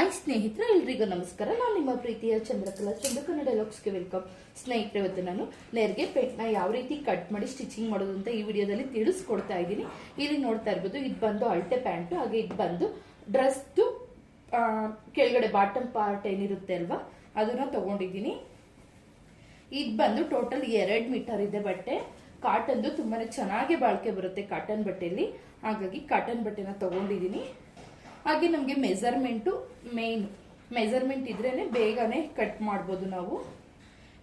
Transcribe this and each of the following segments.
I ಸ್ನೇಹಿತರೆ, ಎಲ್ರಿಗೂ ನಮಸ್ಕಾರ. ನಾನು ನಿಮ್ಮ ಪ್ರೀತಿಯ ಚಂದ್ರಕಲಾ ಚಂದ್ರಕನ್ನಡ ಲಾಕ್ಸ್ಗೆ ವೆಲ್ಕಮ್. ಸ್ನೇಹಿತರೆ, ಇವತ್ತು ನಾನು ನೆರಿಗೆ ಪೆಟ್ನ ಯಾವ ರೀತಿ ಕಟ್ ಮಾಡಿ ಸ್ಟಿಚಿಂಗ್ ಮಾಡೋದು ಅಂತ ಈ ವಿಡಿಯೋದಲ್ಲಿ ತಿಳಿಸ್ಕೊಡ್ತಾ ಇದ್ದೀನಿ. ಇಲ್ಲಿ ನೋಡ್ತಾ ಇರ್ಬೋದು, ಇದು ಬಂದು ಅಲ್ಟೆ ಪ್ಯಾಂಟು, ಹಾಗೆ ಇದು ಬಂದು ಡ್ರೆಸ್ದು ಕೆಳಗಡೆ ಬಾಟಮ್ ಪಾರ್ಟ್ ಏನಿರುತ್ತೆ ಅಲ್ವಾ, ಅದನ್ನ ತಗೊಂಡಿದ್ದೀನಿ. ಇದು ಬಂದು ಟೋಟಲ್ ಎರಡು ಮೀಟರ್ ಇದೆ ಬಟ್ಟೆ. ಕಾಟನ್ದು ತುಂಬಾ ಚೆನ್ನಾಗಿ ಬಾಳಿಕೆ ಬರುತ್ತೆ ಕಾಟನ್ ಬಟ್ಟೆಯಲ್ಲಿ ಹಾಗಾಗಿ ಕಾಟನ್ ಬಟ್ಟೆನ ತಗೊಂಡಿದ್ದೀನಿ. ಹಾಗೆ ನಮಗೆ ಮೆಜರ್ಮೆಂಟು ಮೇನ್ ಮೆಜರ್ಮೆಂಟ್ ಇದ್ರೇ ಬೇಗನೆ ಕಟ್ ಮಾಡ್ಬೋದು ನಾವು.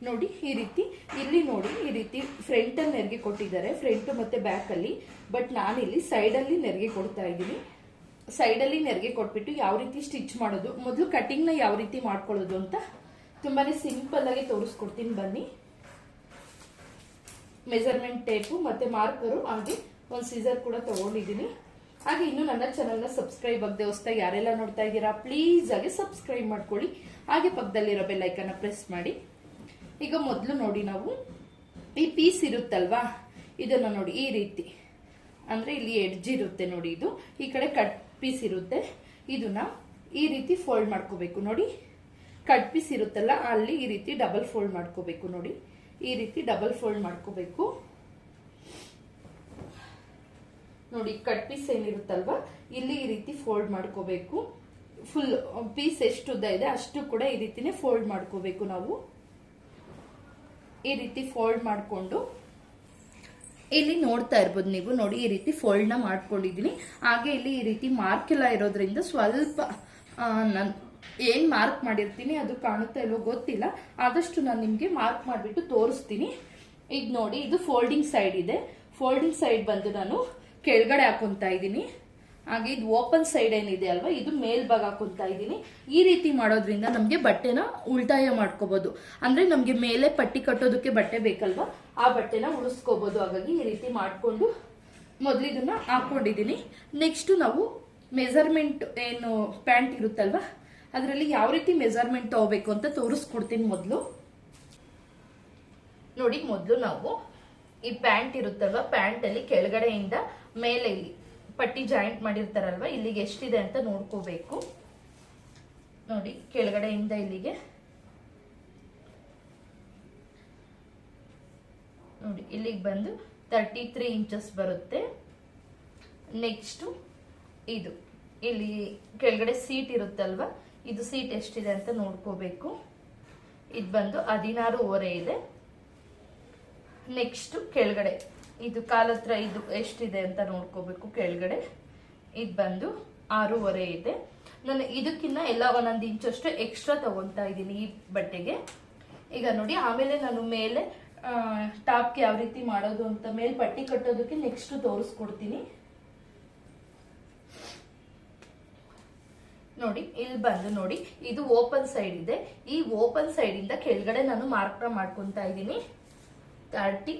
ನೋಡಿ, ಈ ರೀತಿ, ಇಲ್ಲಿ ನೋಡಿ, ಈ ರೀತಿ ಫ್ರಂಟಲ್ಲಿ ನೆರಿಗೆ ಕೊಟ್ಟಿದ್ದಾರೆ ಫ್ರಂಟ್ ಮತ್ತು ಬ್ಯಾಕಲ್ಲಿ ಬಟ್ ನಾನಿಲ್ಲಿ ಸೈಡಲ್ಲಿ ನೆರಿಗೆ ಕೊಡ್ತಾ ಇದ್ದೀನಿ. ಸೈಡಲ್ಲಿ ನೆರಿಗೆ ಕೊಟ್ಬಿಟ್ಟು ಯಾವ ರೀತಿ ಸ್ಟಿಚ್ ಮಾಡೋದು, ಮೊದಲು ಕಟಿಂಗ್ನ ಯಾವ ರೀತಿ ಮಾಡ್ಕೊಳ್ಳೋದು ಅಂತ ತುಂಬಾ ಸಿಂಪಲ್ಲಾಗಿ ತೋರಿಸ್ಕೊಡ್ತೀನಿ ಬನ್ನಿ. ಮೆಜರ್ಮೆಂಟ್ ಟೇಪು ಮತ್ತು ಮಾರ್ಕರು ಹಾಗೆ ಒಂದು ಸೀಸರ್ ಕೂಡ ತಗೊಂಡಿದ್ದೀನಿ. ಹಾಗೆ ಇನ್ನು ನನ್ನ ಚಾನಲ್ನ ಸಬ್ಸ್ಕ್ರೈಬ್ ಆಗದೆ ಹೊಸ್ದಾಗ ಯಾರೆಲ್ಲ ನೋಡ್ತಾ ಇದ್ದೀರಾ ಪ್ಲೀಸ್ ಆಗಿ ಸಬ್ಸ್ಕ್ರೈಬ್ ಮಾಡ್ಕೊಳ್ಳಿ. ಹಾಗೆ ಪಕ್ಕದಲ್ಲಿರೋ ಬೆಲ್ ಐಕನ್ನ ಪ್ರೆಸ್ ಮಾಡಿ. ಈಗ ಮೊದಲು ನೋಡಿ ನಾವು, ಈ ಪೀಸ್ ಇರುತ್ತಲ್ವಾ? ಇದನ್ನು ನೋಡಿ, ಈ ರೀತಿ. ಅಂದರೆ ಇಲ್ಲಿ ಎಡ್ಜ್ ಇರುತ್ತೆ ನೋಡಿ ಇದು. ಈ ಕಡೆ ಕಟ್ ಪೀಸ್ ಇರುತ್ತೆ. ಇದನ್ನ ಈ ರೀತಿ ಫೋಲ್ಡ್ ಮಾಡ್ಕೋಬೇಕು ನೋಡಿ. ಕಟ್ ಪೀಸ್ ಇರುತ್ತಲ್ಲ, ಅಲ್ಲಿ ಈ ರೀತಿ ಡಬಲ್ ಫೋಲ್ಡ್ ಮಾಡ್ಕೋಬೇಕು ನೋಡಿ. ಈ ರೀತಿ ಡಬಲ್ ಫೋಲ್ಡ್ ಮಾಡ್ಕೋಬೇಕು. ನೋಡಿ ಕಟ್ ಪೀಸ್ ಏನಿರುತ್ತಲ್ವಾ? ಇಲ್ಲಿ ಈ ರೀತಿ ಫೋಲ್ಡ್ ಮಾಡ್ಕೋಬೇಕು. ಫುಲ್ ಪೀಸ್ ಎಷ್ಟು ಉದ್ದ ಇದೆ, ಅಷ್ಟು ಕೂಡ ಈ ರೀತಿನೇ ಫೋಲ್ಡ್ ಮಾಡ್ಕೋಬೇಕು ನಾವು. ಈ ರೀತಿ ಫೋಲ್ಡ್ ಮಾಡಿಕೊಂಡು. ಇಲ್ಲಿ ನೋಡ್ತಾ ಇರ್ಬೋದು ನೀವು, ನೋಡಿ, ಈ ರೀತಿ ಫೋಲ್ಡ್ನ ಮಾಡ್ಕೊಂಡಿದ್ದೀನಿ. ಹಾಗೆ ಇಲ್ಲಿ ಈ ರೀತಿ ಮಾರ್ಕ್ ಎಲ್ಲ ಇರೋದ್ರಿಂದ ಸ್ವಲ್ಪ ನಾನು, ಏನು ಏನ್ ಮಾರ್ಕ್ ಮಾಡಿರ್ತೀನಿ, ಅದು ಕಾಣುತ್ತಾ ಇಲ್ವೋ ಗೊತ್ತಿಲ್ಲ. ಆದಷ್ಟು ನಾನು ನಿಮಗೆ ಮಾರ್ಕ್ ಮಾಡಿಬಿಟ್ಟು ತೋರಿಸ್ತೀನಿ. ಈಗ ನೋಡಿ, ಇದು ಫೋಲ್ಡಿಂಗ್ ಸೈಡ್ ಇದೆ. ಫೋಲ್ಡಿಂಗ್ ಸೈಡ್ ಬಂದು ನಾನು ಕೆಳಗಡೆ ಹಾಕೊಂತಾ ಇದ್ದೀನಿ. ಹಾಗೆ ಇದು ಓಪನ್ ಸೈಡ್ ಏನಿದೆ ಅಲ್ವಾ, ಇದು ಮೇಲ್ಭಾಗ ಹಾಕೊಂತಾ ಇದ್ದೀನಿ. ಈ ರೀತಿ ಮಾಡೋದ್ರಿಂದ ನಮಗೆ ಬಟ್ಟೆನ ಉಳಿತಾಯ ಮಾಡ್ಕೋಬೋದು. ಅಂದರೆ ನಮಗೆ ಮೇಲೆ ಪಟ್ಟಿ ಕಟ್ಟೋದಕ್ಕೆ ಬಟ್ಟೆ ಬೇಕಲ್ವಾ, ಆ ಬಟ್ಟೆನ ಉಳಿಸ್ಕೋಬೋದು. ಹಾಗಾಗಿ ಈ ರೀತಿ ಮಾಡಿಕೊಂಡು ಮೊದಲು ಇದನ್ನ ಹಾಕೊಂಡಿದ್ದೀನಿ. ನೆಕ್ಸ್ಟ್ ನಾವು ಮೆಜರ್ಮೆಂಟ್ ಏನು ಪ್ಯಾಂಟ್ ಇರುತ್ತಲ್ವ, ಅದರಲ್ಲಿ ಯಾವ ರೀತಿ ಮೆಜರ್ಮೆಂಟ್ ತಗೋಬೇಕು ಅಂತ ತೋರಿಸ್ಕೊಡ್ತೀನಿ ಮೊದಲು. ನೋಡಿ, ಮೊದಲು ನಾವು ಈ ಪ್ಯಾಂಟ್ ಇರುತ್ತಲ್ವಾ? ಪ್ಯಾಂಟ್ ಅಲ್ಲಿ ಕೆಳಗಡೆಯಿಂದ ಮೇಲೆ ಪಟ್ಟಿ ಜಾಯಿಂಟ್ ಮಾಡಿರ್ತಾರಲ್ವ? ಇಲ್ಲಿಗೆ ಎಷ್ಟಿದೆ ಅಂತ ನೋಡ್ಕೋಬೇಕು. ನೋಡಿ, ಕೆಳಗಡೆಯಿಂದ ಇಲ್ಲಿಗೆ. ನೋಡಿ, ಇಲ್ಲಿಗೆ ಬಂದು ತರ್ಟಿ ತ್ರೀ ಇಂಚಸ್ ಬರುತ್ತೆ. ನೆಕ್ಸ್ಟು ಇದು. ಇಲ್ಲಿ ಕೆಳಗಡೆ ಸೀಟ್ ಇರುತ್ತಲ್ವಾ? ಇದು ಸೀಟ್ ಎಷ್ಟಿದೆ ಅಂತ ನೋಡ್ಕೋಬೇಕು. ಇದು ಬಂದು ಹದಿನಾರೂವರೆ ಇದೆ. ನೆಕ್ಸ್ಟ್ ಕೆಳಗಡೆ. ಇದು ಕಾಲತ್ರ ಇದು ಎಷ್ಟಿದೆ ಅಂತ ನೋಡ್ಕೋಬೇಕು. ಕೆಳಗಡೆ ಇದು ಬಂದು ಆರೂವರೆ ಇದೆ. ನಾನು ಇದಕ್ಕಿಂತ ಎಲ್ಲ ಒಂದೊಂದು ಇಂಚಷ್ಟು ಎಕ್ಸ್ಟ್ರಾ ತಗೊಂತಾ ಇದ್ದೀನಿ ಈ ಬಟ್ಟೆಗೆ. ಈಗ ನೋಡಿ, ಆಮೇಲೆ ನಾನು ಮೇಲೆ ಟಾಪ್ಗೆ ಯಾವ ರೀತಿ ಮಾಡೋದು ಅಂತ ಮೇಲೆ ಪಟ್ಟಿ ಕಟ್ಟೋದಕ್ಕೆ ನೆಕ್ಸ್ಟ್ ತೋರಿಸ್ಕೊಡ್ತೀನಿ. ನೋಡಿ, ಇಲ್ಲಿ ಬಂದು ನೋಡಿ, ಇದು ಓಪನ್ ಸೈಡ್ ಇದೆ. ಈ ಓಪನ್ ಸೈಡ್ ಇಂದ ಕೆಳಗಡೆ ನಾನು ಮಾರ್ಕ್ ಮಾಡ್ಕೊಂತಾ ಇದ್ದೀನಿ. ತರ್ಟಿ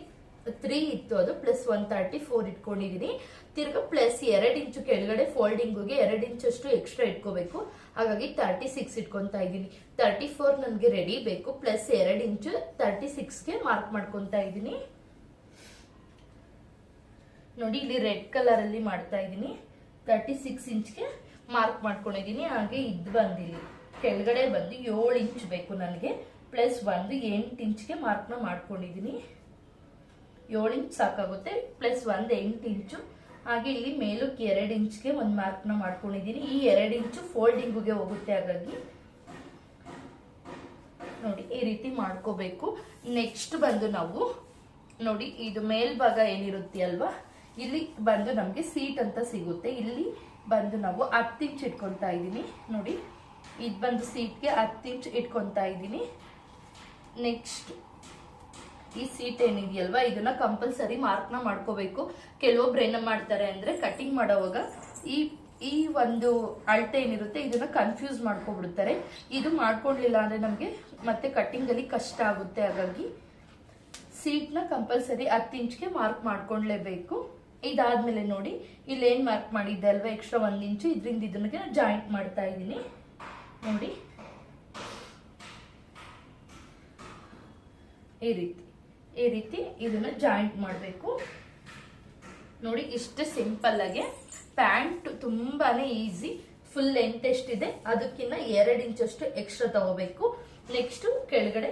ತ್ರೀ ಇತ್ತು ಅದು ಪ್ಲಸ್ ಒನ್ ತರ್ಟಿ ಫೋರ್ ಇಟ್ಕೊಂಡಿದೀನಿ. ತಿರ್ಗಾ ಪ್ಲಸ್ ಎರಡು ಇಂಚು ಕೆಳಗಡೆ ಫೋಲ್ಡಿಂಗ್ಗೆ ಎರಡು ಇಂಚಷ್ಟು ಎಕ್ಸ್ಟ್ರಾ ಇಟ್ಕೋಬೇಕು. ಹಾಗಾಗಿ ತರ್ಟಿ ಸಿಕ್ಸ್ ಇಟ್ಕೊತಾ ಇದ್ದೀನಿ ತರ್ಟಿ ಫೋರ್ ನನಗೆ ರೆಡಿ ಬೇಕು ಪ್ಲಸ್ ಎರಡು ಇಂಚು ತರ್ಟಿ ಸಿಕ್ಸ್ಗೆ ಮಾರ್ಕ್ ಮಾಡ್ಕೊತಾ ಇದ್ದೀನಿ ನೋಡಿ, ಇಲ್ಲಿ ರೆಡ್ ಕಲರ್ ಅಲ್ಲಿ ಮಾಡ್ತಾ ಇದ್ದೀನಿ ತರ್ಟಿ ಸಿಕ್ಸ್ ಇಂಚ್ಗೆ ಮಾರ್ಕ್ ಮಾಡ್ಕೊಂಡಿದ್ದೀನಿ ಹಾಗೆ ಇದು ಬಂದಿಲ್ಲಿ. ಕೆಳಗಡೆ ಬಂದು ಏಳು ಇಂಚ್ ಬೇಕು ನನಗೆ. ಪ್ಲಸ್ ಒಂದು ಎಂಟು ಇಂಚ್ಗೆ ಮಾರ್ಕ್ನ ಮಾಡ್ಕೊಂಡಿದ್ದೀನಿ ಏಳು ಇಂಚ್ ಸಾಕಾಗುತ್ತೆ ಪ್ಲಸ್ ಒಂದು ಎಂಟು ಇಂಚು. ಹಾಗೆ ಇಲ್ಲಿ ಮೇಲಕ್ಕೆ ಎರಡು ಇಂಚ್ಗೆ ಒಂದು ಮಾರ್ಕ್ನ ಮಾಡ್ಕೊಂಡಿದ್ದೀನಿ ಈ ಎರಡು ಇಂಚು ಫೋಲ್ಡಿಂಗುಗೆ ಹೋಗುತ್ತೆ ಹಾಗಾಗಿ. ನೋಡಿ, ಈ ರೀತಿ ಮಾಡ್ಕೋಬೇಕು. ನೆಕ್ಸ್ಟ್ ಬಂದು ನಾವು, ನೋಡಿ, ಇದು ಮೇಲ್ಭಾಗ ಏನಿರುತ್ತೆ ಅಲ್ವಾ? ಇಲ್ಲಿ ಬಂದು ನಮಗೆ ಸೀಟ್ ಅಂತ ಸಿಗುತ್ತೆ. ಇಲ್ಲಿ ಬಂದು ನಾವು ಹತ್ತು ಇಂಚ್ ಇಟ್ಕೊತಾ ಇದ್ದೀನಿ. ನೋಡಿ, ಇದು ಬಂದು ಸೀಟ್ಗೆ ಹತ್ತು ಇಂಚ್ ಇಟ್ಕೊತಾ ಇದ್ದೀನಿ. ನೆಕ್ಸ್ಟ್ ಈ ಸೀಟ್ ಏನಿದೆಯಲ್ವಾ? ಇದನ್ನ ಕಂಪಲ್ಸರಿ ಮಾರ್ಕ್ನ ಮಾಡ್ಕೋಬೇಕು. ಕೆಲವೊಬ್ರು ಏನ ಮಾಡ್ತಾರೆ ಅಂದ್ರೆ ಕಟಿಂಗ್ ಮಾಡೋವಾಗ ಈ ಈ ಒಂದು ಅಳತೆ ಏನಿರುತ್ತೆ, ಇದನ್ನ ಕನ್ಫ್ಯೂಸ್ ಮಾಡ್ಕೊಬಿಡ್ತಾರೆ. ಇದು ಮಾಡ್ಕೊಂಡಿಲ್ಲ ಅಂದ್ರೆ ನಮಗೆ ಮತ್ತೆ ಕಟಿಂಗ್ ಅಲ್ಲಿ ಕಷ್ಟ ಆಗುತ್ತೆ. ಹಾಗಾಗಿ ಸೀಟ್ನ ಕಂಪಲ್ಸರಿ ಹತ್ತು ಇಂಚ್ಗೆ ಮಾರ್ಕ್ ಮಾಡ್ಕೊಳ್ಲೇಬೇಕು ಇದಾದ್ಮೇಲೆ ನೋಡಿ, ಇಲ್ಲಿ ಏನ್ ಮಾರ್ಕ್ ಮಾಡಿದ್ದೆ ಅಲ್ವಾ? ಎಕ್ಸ್ಟ್ರಾ ಒಂದ್ ಇಂಚು. ಇದರಿಂದ ಇದನ್ನ ಜಾಯಿಂಟ್ ಮಾಡ್ತಾ ಇದ್ದೀನಿ. ನೋಡಿ. ಈ ರೀತಿ. ಈ ರೀತಿ ಇದನ್ನ ಜಾಯಿಂಟ್ ಮಾಡಬೇಕು. ನೋಡಿ ಇಷ್ಟು ಸಿಂಪಲ್ ಆಗಿ ಪ್ಯಾಂಟ್ ತುಂಬಾನೇ ಈಸಿ ಫುಲ್ ಲೆಂತ್ ಎಷ್ಟಿದೆ ಅದಕ್ಕಿಂತ ಎರಡು ಇಂಚಷ್ಟು ಎಕ್ಸ್ಟ್ರಾ ತಗೋಬೇಕು. ನೆಕ್ಸ್ಟ್ ಕೆಳಗಡೆ,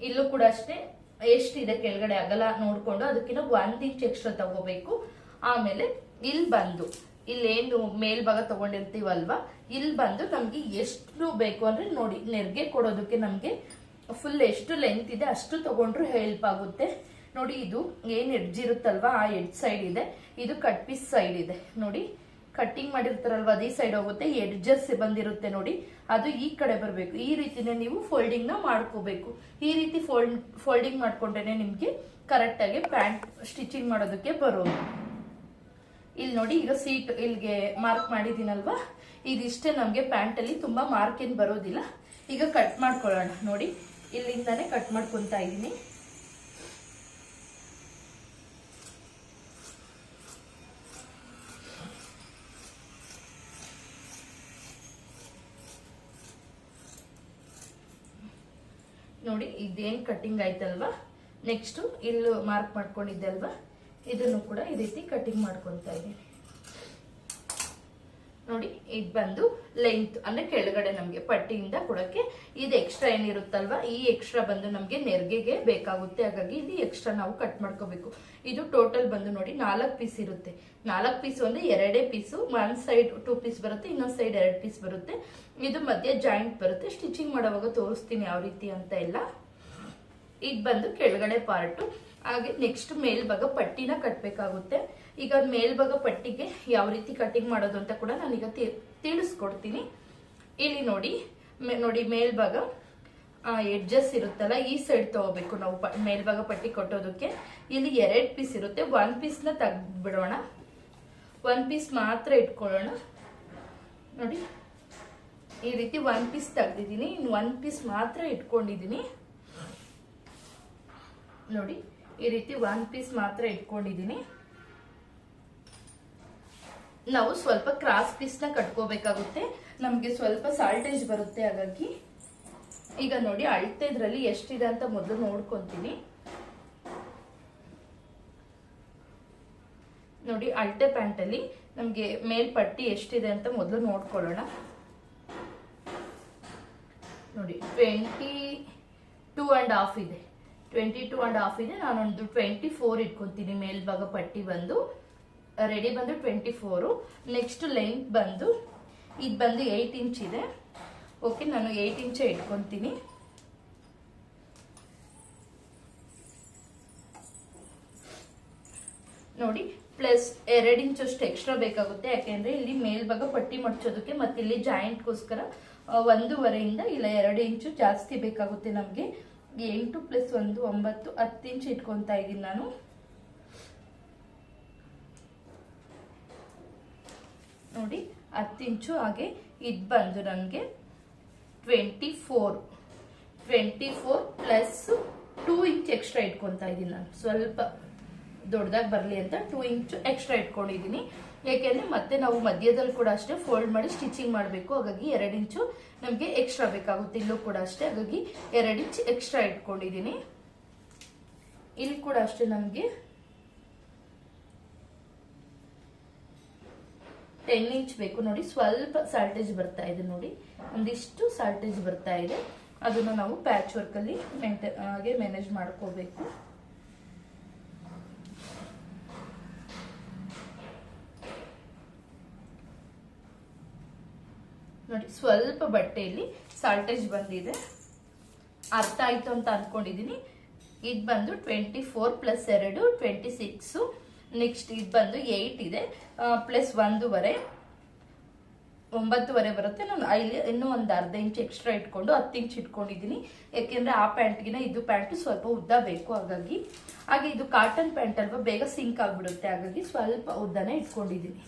ಇಲ್ಲೂ ಕೂಡ ಅಷ್ಟೇ ಎಷ್ಟಿದೆ ಕೆಳಗಡೆ ಅಗಲ ನೋಡ್ಕೊಂಡು ಅದಕ್ಕಿಂತ ಒಂದ್ ಇಂಚ್ ಎಕ್ಸ್ಟ್ರಾ ತಗೋಬೇಕು. ಆಮೇಲೆ ಇಲ್ಲಿ ಬಂದು, ಇಲ್ಲೇನು ಮೇಲ್ಭಾಗ ತಗೊಂಡಿರ್ತೀವಲ್ವಾ, ಇಲ್ಲಿ ಬಂದು ನಮ್ಗೆ ಎಷ್ಟು ಬೇಕು ಅಂದ್ರೆ ನೋಡಿ, ನೆರಿಗೆ ಕೊಡೋದಕ್ಕೆ ನಮ್ಗೆ ಫುಲ್ ಎಷ್ಟು ಲೆಂತ್ ಇದೆ ಅಷ್ಟು ತಗೊಂಡ್ರು ಹೆಲ್ಪ್ ಆಗುತ್ತೆ. ನೋಡಿ ಇದು ಏನ್ ಎಡ್ಜ್ ಇರುತ್ತಲ್ವಾ? ಆ ಎಡ್ಜ್ ಸೈಡ್ ಇದೆ. ಇದು ಕಟ್ ಪೀಸ್ ಸೈಡ್ ಇದೆ. ನೋಡಿ ಕಟ್ಟಿಂಗ್ ಮಾಡಿರ್ತಾರಲ್ವಾ? ಅದೇ ಸೈಡ್ ಹೋಗುತ್ತೆ. ಎಡ್ಜಸ್ ಬಂದಿರುತ್ತೆ ನೋಡಿ. ಅದು ಈ ಕಡೆ ಬರಬೇಕು. ಈ ರೀತಿನೇ ನೀವು ಫೋಲ್ಡಿಂಗ್ನ ಮಾಡ್ಕೋಬೇಕು. ಈ ರೀತಿ ಫೋಲ್ಡ್ ಫೋಲ್ಡಿಂಗ್ ಮಾಡ್ಕೊಂಡ್ರೆ ನಿಮ್ಗೆ ಕರೆಕ್ಟ್ ಆಗಿ ಪ್ಯಾಂಟ್ ಸ್ಟಿಚಿಂಗ್ ಮಾಡೋದಕ್ಕೆ ಬರೋದು. ಇಲ್ಲಿ ನೋಡಿ, ಈಗ ಸೀಟ್ ಇಲ್ಲಿಗೆ ಮಾರ್ಕ್ ಮಾಡಿದೀನಲ್ವಾ ಇದಿಷ್ಟೇ ನಮ್ಗೆ ಪ್ಯಾಂಟ್ ಅಲ್ಲಿ ತುಂಬಾ ಮಾರ್ಕ್ ಏನ್ ಬರೋದಿಲ್ಲ. ಈಗ ಕಟ್ ಮಾಡ್ಕೊಳ್ಳೋಣ. ನೋಡಿ ಇಲ್ಲಿಂದಾನೇ ಕಟ್ ಮಾಡ್ಕೊಂತಾ ಇದೀನಿ ನೋಡಿ, ಇದೇನ್ ಕಟ್ಟಿಂಗ್ ಆಯ್ತಲ್ವಾ? ನೆಕ್ಸ್ಟ್ ಇಲ್ಲೂ ಮಾರ್ಕ್ ಮಾಡ್ಕೊಂಡಿದ್ದೆ ಅಲ್ವಾ? ಇದನ್ನು ಕೂಡ ಈ ರೀತಿ ಕಟ್ಟಿಂಗ್ ಮಾಡ್ಕೊಂತಾ ಇದ್ದೀನಿ. ನೋಡಿ ಇದು ಬಂದು ಲೆಂತ್ ಅಂದ್ರೆ ಕೆಳಗಡೆ ನಮ್ಗೆ ಪಟ್ಟಿಯಿಂದ ಕೊಡಕ್ಕೆ ಇದು ಎಕ್ಸ್ಟ್ರಾ ಏನಿರುತ್ತಲ್ವ, ಈ ಎಕ್ಸ್ಟ್ರಾ ಬಂದು ನಮ್ಗೆ ನೆರಿಗೆಗೆ ಬೇಕಾಗುತ್ತೆ. ಹಾಗಾಗಿ ಇದು ಎಕ್ಸ್ಟ್ರಾ ನಾವು ಕಟ್ ಮಾಡ್ಕೋಬೇಕು. ಇದು ಟೋಟಲ್ ಬಂದು ನೋಡಿ, ನಾಲ್ಕು ಪೀಸ್ ಇರುತ್ತೆ. ನಾಲ್ಕು ಪೀಸ್ ಅಂದ್ರೆ ಎರಡೇ piece one side two piece ಬರುತ್ತೆ, ಇನ್ನೊಂದು ಸೈಡ್ ಎರಡು ಪೀಸ್ ಬರುತ್ತೆ. ಇದು ಮಧ್ಯೆ ಜಾಯಿಂಟ್ ಬರುತ್ತೆ. ಸ್ಟಿಚಿಂಗ್ ಮಾಡುವಾಗ ತೋರಿಸ್ತೀನಿ ಯಾವ ರೀತಿ ಅಂತ ಎಲ್ಲ. ಇದು ಬಂದು ಕೆಳಗಡೆ ಪಾರ್ಟು ಹಾಗೆ ನೆಕ್ಸ್ಟ್ ಮೇಲ್ಭಾಗ ಪಟ್ಟಿನ ಕಟ್ಟಬೇಕಾಗುತ್ತೆ ಈಗ ಮೇಲ್ಭಾಗ ಪಟ್ಟಿಗೆ ಯಾವ ರೀತಿ ಕಟ್ಟಿಂಗ್ ಮಾಡೋದು ಅಂತ ಕೂಡ ನಾನೀಗ ತಿ- ತಿಳಿಸ್ಕೊಡ್ತೀನಿ. ಇಲ್ಲಿ ನೋಡಿ ನೋಡಿ ಮೇಲ್ಭಾಗ ಎಡ್ಜಸ್ ಇರುತ್ತಲ್ಲ, ಈ ಸೈಡ್ ತಗೋಬೇಕು ನಾವು ಮೇಲ್ಭಾಗ ಪಟ್ಟಿ ಕೊಟ್ಟೋದಕ್ಕೆ. ಇಲ್ಲಿ ಎರಡು ಪೀಸ್ ಇರುತ್ತೆ. ಒನ್ ಪೀಸ್ನ ತೆಗ್ಬಿಡೋಣ ಒನ್ ಪೀಸ್ ಮಾತ್ರ ಇಟ್ಕೊಳ್ಳೋಣ. ನೋಡಿ, ಈ ರೀತಿ ಒನ್ ಪೀಸ್ ತೆಗ್ದಿದ್ದೀನಿ. ಇನ್ನು ಒನ್ ಪೀಸ್ ಮಾತ್ರ ಇಟ್ಕೊಂಡಿದ್ದೀನಿ. ನೋಡಿ, ಈ ರೀತಿ ಒನ್ ಪೀಸ್ ಮಾತ್ರ ಇಟ್ಕೊಂಡಿದ್ದೀನಿ. ನಾವು ಸ್ವಲ್ಪ ಕ್ರಾಸ್ ಪೀಸ್ನ ಕಟ್ಕೋಬೇಕಾಗುತ್ತೆ. ನಮ್ಗೆ ಸ್ವಲ್ಪ ಸಾಲ್ಟೇಜ್ ಬರುತ್ತೆ, ಹಾಗಾಗಿ. ಈಗ ನೋಡಿ, ಅಳತೆ ಇದ್ರಲ್ಲಿ ಎಷ್ಟಿದೆ ಅಂತ ಮೊದಲು ನೋಡ್ಕೊಂತೀನಿ. ನೋಡಿ, ಅಳತೆ ಪ್ಯಾಂಟ್ ಅಲ್ಲಿ ನಮ್ಗೆ ಮೇಲ್ಪಟ್ಟಿ ಎಷ್ಟಿದೆ ಅಂತ ಮೊದಲು ನೋಡ್ಕೊಳ್ಳೋಣ. ನೋಡಿ ಟ್ವೆಂಟಿ ಟೂ ಅಂಡ್ ಹಾಫ್ ಇದೆ. ಟ್ವೆಂಟಿ ಟೂ ಅಂಡ್ ಹಾಫ್ ಇದೆ. ನಾನೊಂದು ಟ್ವೆಂಟಿ ಫೋರ್ ಇಟ್ಕೊತೀನಿ ಮೇಲ್ಭಾಗ ಪಟ್ಟಿ ಬಂದು. ರೆಡಿ ಬಂದು ಟ್ವೆಂಟಿ ಫೋರು ನೆಕ್ಸ್ಟ್ ಲೆಂತ್ ಬಂದು, ಇದು ಬಂದು ಏಯ್ಟ್ ಇಂಚ್ ಇದೆ. ಓಕೆ ನಾನು ಏಯ್ಟ್ ಇಂಚೇ ಇಟ್ಕೊತೀನಿ. ನೋಡಿ ಪ್ಲಸ್ ಎರಡು ಇಂಚಷ್ಟು ಎಕ್ಸ್ಟ್ರಾ ಬೇಕಾಗುತ್ತೆ. ಯಾಕೆಂದ್ರೆ ಇಲ್ಲಿ ಮೇಲ್ಭಾಗ ಪಟ್ಟಿ ಮಡ್ಚೋದಕ್ಕೆ ಮತ್ತೆ ಇಲ್ಲಿ ಜಾಯಿಂಟ್ಗೋಸ್ಕರ ಒಂದೂವರೆಯಿಂದ ಇಲ್ಲ ಎರಡು ಇಂಚು ಜಾಸ್ತಿ ಬೇಕಾಗುತ್ತೆ ನಮಗೆ. ಎಂಟು ಪ್ಲಸ್ ಒಂದು, ಒಂಬತ್ತು, ಹತ್ತು ಇಂಚು ಇಟ್ಕೊತಾ ಇದ್ದೀನಿ ನಾನು. ನೋಡಿ, ಹತ್ತು ಇಂಚು ಹಾಗೆ ಇದು ಬಂದು ನನಗೆ. Twenty four twenty four plus two inch extra ಇಟ್ಕೊತಾ ಇದ್ದೀನಿ ನಾನು. ಸ್ವಲ್ಪ ದೊಡ್ಡದಾಗಿ ಬರಲಿ ಅಂತ ಟೂ ಇಂಚು ಎಕ್ಸ್ಟ್ರಾ ಇಟ್ಕೊಂಡಿದ್ದೀನಿ. ಏಕೆಂದರೆ ಮತ್ತೆ ನಾವು ಮಧ್ಯದಲ್ಲಿ ಕೂಡ ಅಷ್ಟೇ ಫೋಲ್ಡ್ ಮಾಡಿ ಸ್ಟಿಚಿಂಗ್ ಮಾಡಬೇಕು. ಹಾಗಾಗಿ ಎರಡು ಇಂಚು ನಮಗೆ ಎಕ್ಸ್ಟ್ರಾ ಬೇಕಾಗುತ್ತೆ ಇಲ್ಲೂ ಕೂಡ ಅಷ್ಟೇ. ಹಾಗಾಗಿ ಎರಡು ಇಂಚ್ ಎಕ್ಸ್ಟ್ರಾ ಇಟ್ಕೊಂಡಿದ್ದೀನಿ. ಇಲ್ಲಿ ಕೂಡ ಅಷ್ಟೇ ನಮಗೆ ಟೆನ್ ಇಂಚ್ ಬೇಕು ನೋಡಿ. ಸ್ವಲ್ಪ ಸಾಲ್ಟೇಜ್ ಬರ್ತಾ ಇದೆ ನೋಡಿ. ಒಂದಿಷ್ಟು ಸಾಲ್ಟೇಜ್ ಬರ್ತಾ ಇದೆ. ಅದನ್ನ ನಾವು ಪ್ಯಾಚ್ ವರ್ಕ್ ಅಲ್ಲಿ ಹಾಗೆ ಮ್ಯಾನೇಜ್ ಮಾಡ್ಕೋಬೇಕು. ನೋಡಿ, ಸ್ವಲ್ಪ ಬಟ್ಟೆಯಲ್ಲಿ ಸಾಲ್ಟೇಜ್ ಬಂದಿದೆ. ಅರ್ಥ ಆಯ್ತು ಅಂತ ಅನ್ಕೊಂಡಿದೀನಿ. ಇದು ಬಂದು ಟ್ವೆಂಟಿ ಫೋರ್ ಪ್ಲಸ್ ಎರಡು ಟ್ವೆಂಟಿ ಸಿಕ್ಸು ನೆಕ್ಸ್ಟ್ ಇದು ಬಂದು ಏಯ್ಟ್ ಇದೆ. ಪ್ಲಸ್ ಒಂದೂವರೆ, ಒಂಬತ್ತುವರೆ ಬರುತ್ತೆ. ನಾನು ಇಲ್ಲಿ ಇನ್ನೂ ಒಂದು ಅರ್ಧ ಇಂಚ್ ಎಕ್ಸ್ಟ್ರಾ ಇಟ್ಕೊಂಡು ಹತ್ತು ಇಂಚ್ ಇಟ್ಕೊಂಡಿದ್ದೀನಿ. ಯಾಕೆಂದರೆ ಆ ಪ್ಯಾಂಟ್ಗಿನ ಇದು ಪ್ಯಾಂಟು ಸ್ವಲ್ಪ ಉದ್ದ ಬೇಕು ಹಾಗಾಗಿ. ಹಾಗೆ ಇದು ಕಾಟನ್ ಪ್ಯಾಂಟ್ ಅಲ್ವಾ, ಬೇಗ ಸಿಂಕ್ ಆಗಿಬಿಡುತ್ತೆ. ಹಾಗಾಗಿ ಸ್ವಲ್ಪ ಉದ್ದನೇ ಇಟ್ಕೊಂಡಿದ್ದೀನಿ.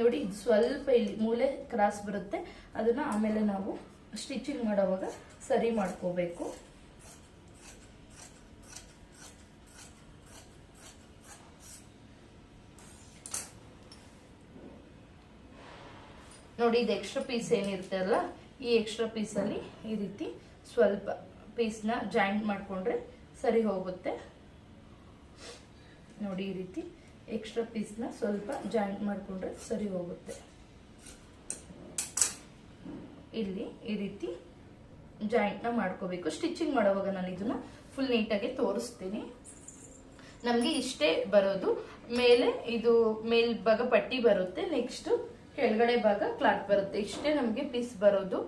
ನೋಡಿ, ಇದು ಸ್ವಲ್ಪ ಇಲ್ಲಿ ಮೂಲೆ ಕ್ರಾಸ್ ಬರುತ್ತೆ. ಅದನ್ನು ಆಮೇಲೆ ನಾವು ಸ್ಟಿಚಿಂಗ್ ಮಾಡೋವಾಗ ಸರಿ ಮಾಡ್ಕೋಬೇಕು. ನೋಡಿ, ಇದು ಎಕ್ಸ್ಟ್ರಾ ಪೀಸ್ ಏನಿರುತ್ತೆ ಅಲ್ಲ, ಈ ಎಕ್ಸ್ಟ್ರಾ ಪೀಸಲ್ಲಿ ಈ ರೀತಿ ಸ್ವಲ್ಪ ಪೀಸ್ನ ಜಾಯಿಂಟ್ ಮಾಡಿಕೊಂಡ್ರೆ ಸರಿ ಹೋಗುತ್ತೆ. ನೋಡಿ, ಈ ರೀತಿ ಎಕ್ಸ್ಟ್ರಾ ಪೀಸ್ನ ಸ್ವಲ್ಪ ಜಾಯಿಂಟ್ ಮಾಡಿಕೊಂಡ್ರೆ ಸರಿ ಹೋಗುತ್ತೆ. ಇಲ್ಲಿ ಈ ರೀತಿ ಜಾಯಿಂಟ್ನ ಮಾಡ್ಕೋಬೇಕು. ಸ್ಟಿಚಿಂಗ್ ಮಾಡೋವಾಗ ನಾನು ಇದನ್ನ ಫುಲ್ ನೀಟಾಗಿ ತೋರಿಸ್ತೀನಿ. ನಮಗೆ ಇಷ್ಟೇ ಬರೋದು. ಮೇಲೆ ಇದು ಮೇಲ್ಭಾಗ ಪಟ್ಟಿ ಬರುತ್ತೆ ನೆಕ್ಸ್ಟ್ ಕೆಳಗಡೆ ಭಾಗ ಕ್ಲಾತ್ ಬರುತ್ತೆ. ಇಷ್ಟೇ ನಮಗೆ ಪೀಸ್ ಬರೋದು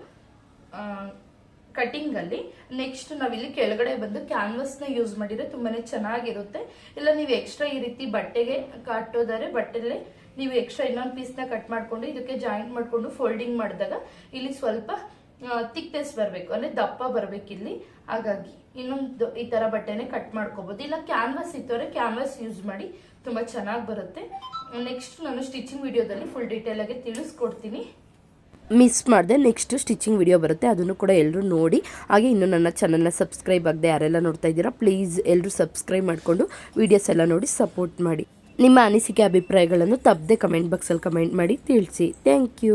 ಕಟಿಂಗ್ ಅಲ್ಲಿ. ನೆಕ್ಸ್ಟ್ ನಾವಿಲ್ಲಿ ಕೆಳಗಡೆ ಬಂದು ಕ್ಯಾನ್ವಸ್ನ ಯೂಸ್ ಮಾಡಿದ್ರೆ ತುಂಬಾನೇ ಚೆನ್ನಾಗಿರುತ್ತೆ. ಇಲ್ಲ, ನೀವು ಎಕ್ಸ್ಟ್ರಾ ಈ ರೀತಿ ಬಟ್ಟೆಗೆ ಕಟ್ಟೋದಾರೆ ಬಟ್ಟೆಲ್ಲೇ ನೀವು ಎಕ್ಸ್ಟ್ರಾ ಇನ್ನೊಂದು ಪೀಸ್ನ ಕಟ್ ಮಾಡಿಕೊಂಡು ಇದಕ್ಕೆ ಜಾಯಿಂಟ್ ಮಾಡಿಕೊಂಡು ಫೋಲ್ಡಿಂಗ್ ಮಾಡಿದಾಗ, ಇಲ್ಲಿ ಸ್ವಲ್ಪ ಥಿಕ್ನೆಸ್ ಬರಬೇಕು. ಅಂದರೆ ದಪ್ಪ ಬರಬೇಕು ಇಲ್ಲಿ. ಹಾಗಾಗಿ ಇನ್ನೊಂದು ಈ ಥರ ಬಟ್ಟೆನೆ ಕಟ್ ಮಾಡ್ಕೋಬೋದು. ಇಲ್ಲ ಕ್ಯಾನ್ವಾಸ್ ಅಂದರೆ ಕ್ಯಾನ್ವಾಸ್ ಯೂಸ್ ಮಾಡಿ ತುಂಬ ಚೆನ್ನಾಗಿ ಬರುತ್ತೆ. ನೆಕ್ಸ್ಟ್ ನಾನು ಸ್ಟಿಚಿಂಗ್ ವಿಡಿಯೋದಲ್ಲಿ ಫುಲ್ ಡೀಟೇಲ್ ಆಗಿ ತಿಳಿಸ್ಕೊಡ್ತೀನಿ. ಮಿಸ್ ಮಾಡಿದೆ ನೆಕ್ಸ್ಟ್ ಸ್ಟಿಚಿಂಗ್ ವಿಡಿಯೋ ಬರುತ್ತೆ. ಅದನ್ನು ಕೂಡ ಎಲ್ಲರೂ ನೋಡಿ. ಹಾಗೆ ಇನ್ನು ನನ್ನ ಚಾನಲ್ನ ಸಬ್ಸ್ಕ್ರೈಬ್ ಆಗದೆ ಯಾರೆಲ್ಲ ನೋಡ್ತಾ ಇದ್ದೀರಾ ಪ್ಲೀಸ್ ಎಲ್ಲರೂ ಸಬ್ಸ್ಕ್ರೈಬ್ ಮಾಡಿಕೊಂಡು ವೀಡಿಯೋಸ್ ಎಲ್ಲ ನೋಡಿ ಸಪೋರ್ಟ್ ಮಾಡಿ. ನಿಮ್ಮ ಅನಿಸಿಕೆ, ಅಭಿಪ್ರಾಯಗಳನ್ನು ತಪ್ಪದೆ ಕಮೆಂಟ್ ಬಾಕ್ಸಲ್ಲಿ ಕಮೆಂಟ್ ಮಾಡಿ ತಿಳಿಸಿ. Thank you